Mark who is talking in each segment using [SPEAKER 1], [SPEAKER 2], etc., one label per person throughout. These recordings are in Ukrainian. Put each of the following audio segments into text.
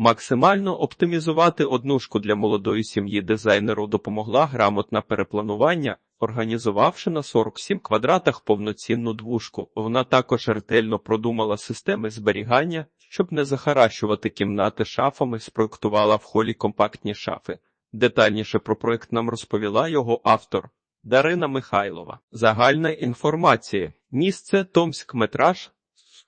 [SPEAKER 1] Максимально оптимізувати однушку для молодої сім'ї дизайнеру допомогла грамотна перепланування, організувавши на 47 квадратах повноцінну двушку. Вона також ретельно продумала системи зберігання, щоб не захаращувати кімнати шафами, спроектувала в холі компактні шафи. Детальніше про проект нам розповіла його автор Дарина Михайлова. Загальна інформація. Місце Томськ метраж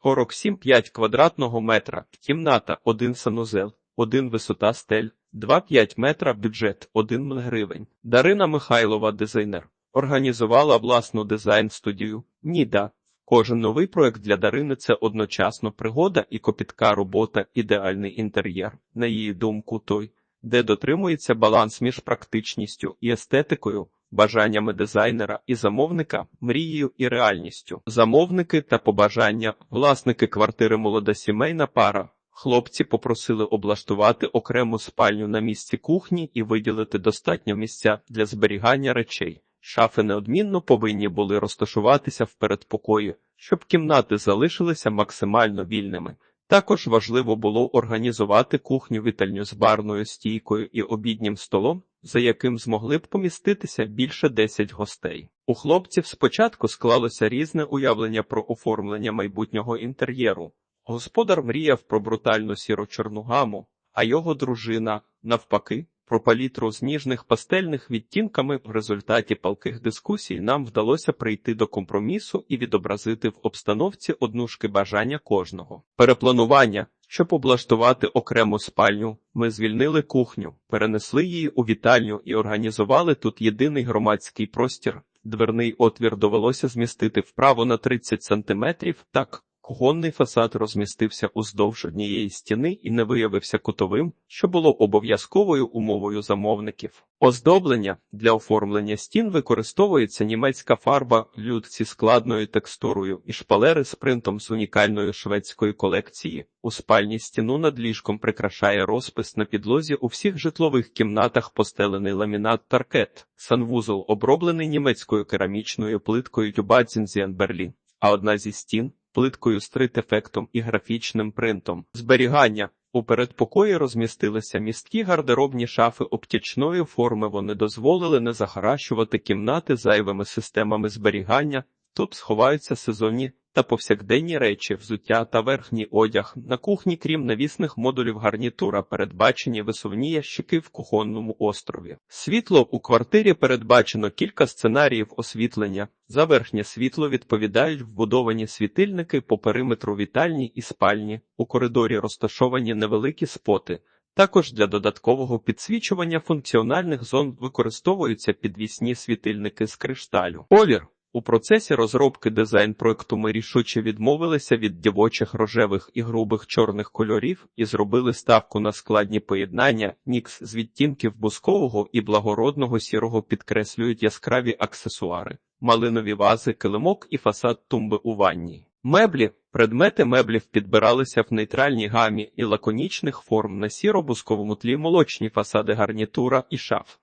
[SPEAKER 1] 47,5 квадратного метра, кімната 1 санузел, 1 висота стель, 2,5 метра бюджет 1 гривень. Дарина Михайлова, дизайнер, організувала власну дизайн-студію Ніда. Кожен новий проект для Дарини це одночасно пригода і копітка робота, ідеальний інтер'єр, на її думку, той, де дотримується баланс між практичністю і естетикою, бажаннями дизайнера і замовника, мрією і реальністю. Замовники та побажання, власники квартири молода сімейна пара. Хлопці попросили облаштувати окрему спальню на місці кухні і виділити достатньо місця для зберігання речей. Шафи неодмінно повинні були розташуватися в передпокої, щоб кімнати залишилися максимально вільними. Також важливо було організувати кухню вітальню з барною стійкою і обіднім столом, за яким змогли б поміститися більше 10 гостей. У хлопців спочатку склалося різне уявлення про оформлення майбутнього інтер'єру. Господар мріяв про брутальну сіро-чорну гаму, а його дружина, навпаки, про палітру з ніжних пастельних відтінками в результаті палких дискусій нам вдалося прийти до компромісу і відобразити в обстановці однушки бажання кожного. Перепланування. Щоб облаштувати окрему спальню, ми звільнили кухню, перенесли її у вітальню і організували тут єдиний громадський простір. Дверний отвір довелося змістити вправо на 30 сантиметрів. Так, кухонний фасад розмістився уздовж однієї стіни і не виявився кутовим, що було обов'язковою умовою замовників. Оздоблення для оформлення стін використовується німецька фарба люд зі складною текстурою і шпалери з принтом з унікальної шведської колекції. У спальні стіну над ліжком прикрашає розпис на підлозі у всіх житлових кімнатах постелений ламінат таркет. Санвузол оброблений німецькою керамічною плиткою Тюбадзінзіан Берлін, а одна зі стін плиткою з трит-ефектом і графічним принтом. Зберігання у передпокої розмістилися місткі гардеробні шафи обтічної форми. Вони дозволили не захаращувати кімнати зайвими системами зберігання. Тут сховаються сезонні та повсякденні речі, взуття та верхній одяг. На кухні, крім навісних модулів гарнітура, передбачені висувні ящики в кухонному острові. Світло у квартирі передбачено кілька сценаріїв освітлення. За верхнє світло відповідають вбудовані світильники по периметру вітальні і спальні. У коридорі розташовані невеликі споти. Також для додаткового підсвічування функціональних зон використовуються підвісні світильники з кришталю. Колір у процесі розробки дизайн-проекту ми рішуче відмовилися від дівочих рожевих і грубих чорних кольорів і зробили ставку на складні поєднання. Нікс з відтінків бускового і благородного сірого підкреслюють яскраві аксесуари, малинові вази, килимок і фасад тумби у ванні. Меблі, предмети меблів підбиралися в нейтральній гамі і лаконічних форм на сіро-бусковому тлі молочні фасади гарнітура і шаф.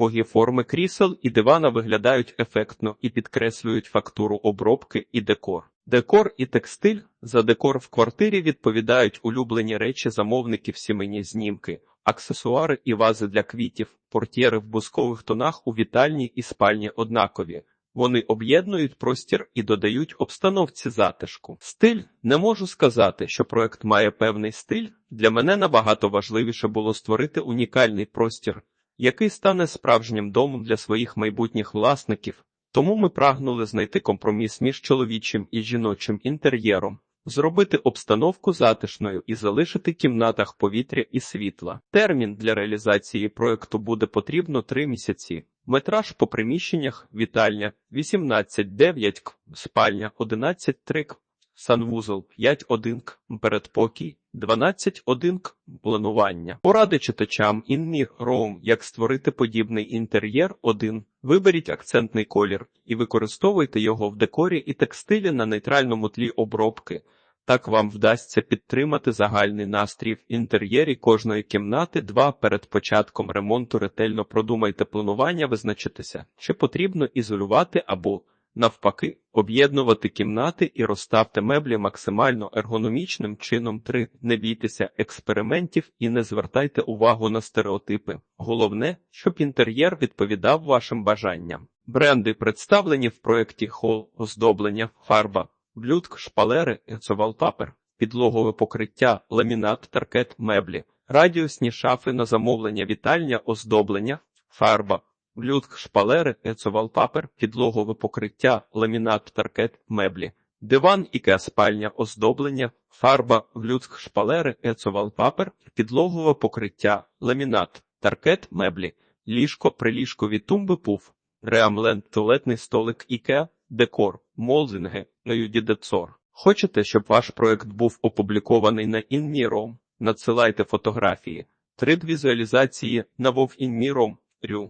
[SPEAKER 1] Вогі форми крісел і дивана виглядають ефектно і підкреслюють фактуру обробки і декор. Декор і текстиль за декор в квартирі відповідають улюблені речі замовників сімейні знімки, аксесуари і вази для квітів, портьєри в бускових тонах у вітальні і спальні однакові. Вони об'єднують простір і додають обстановці затишку. Стиль не можу сказати, що проект має певний стиль. Для мене набагато важливіше було створити унікальний простір який стане справжнім домом для своїх майбутніх власників, тому ми прагнули знайти компроміс між чоловічим і жіночим інтер'єром, зробити обстановку затишною і залишити кімнатах повітря і світла. Термін для реалізації проекту буде потрібно три місяці. Метраж по приміщеннях вітальня 18,9 к, спальня 11,3 к, санвузол 5.1 к, передпокій 12.1 к, планування. Поради читачам інмір Роум, як створити подібний інтер'єр 1. Виберіть акцентний колір і використовуйте його в декорі і текстилі на нейтральному тлі обробки. Так вам вдасться підтримати загальний настрій в інтер'єрі кожної кімнати. 2. Перед початком ремонту ретельно продумайте планування, визначитися, чи потрібно ізолювати або Навпаки, об'єднувати кімнати і розставте меблі максимально ергономічним чином. 3. Не бійтеся експериментів і не звертайте увагу на стереотипи. Головне, щоб інтер'єр відповідав вашим бажанням. Бренди представлені в проєкті хол, оздоблення, фарба, блюдк, шпалери, ецовалтапер, підлогове покриття, ламінат, таркет, меблі, радіусні шафи на замовлення, вітальня, оздоблення, фарба, блюдк, шпалери, ецовалтапер, підлогове покриття, ламінат, таркет, меблі, диван, іке спальня, оздоблення, фарба, блюдк, шпалери, ецовалтапер, підлогове покриття, ламінат, таркет, меблі, ліжко, приліжкові тумби, пуф, реамленд, туалетний столик, іке, декор, молдинги, Децор. Хочете, щоб ваш проект був опублікований на InMiRom? Надсилайте фотографії. 3D візуалізації на. Рю.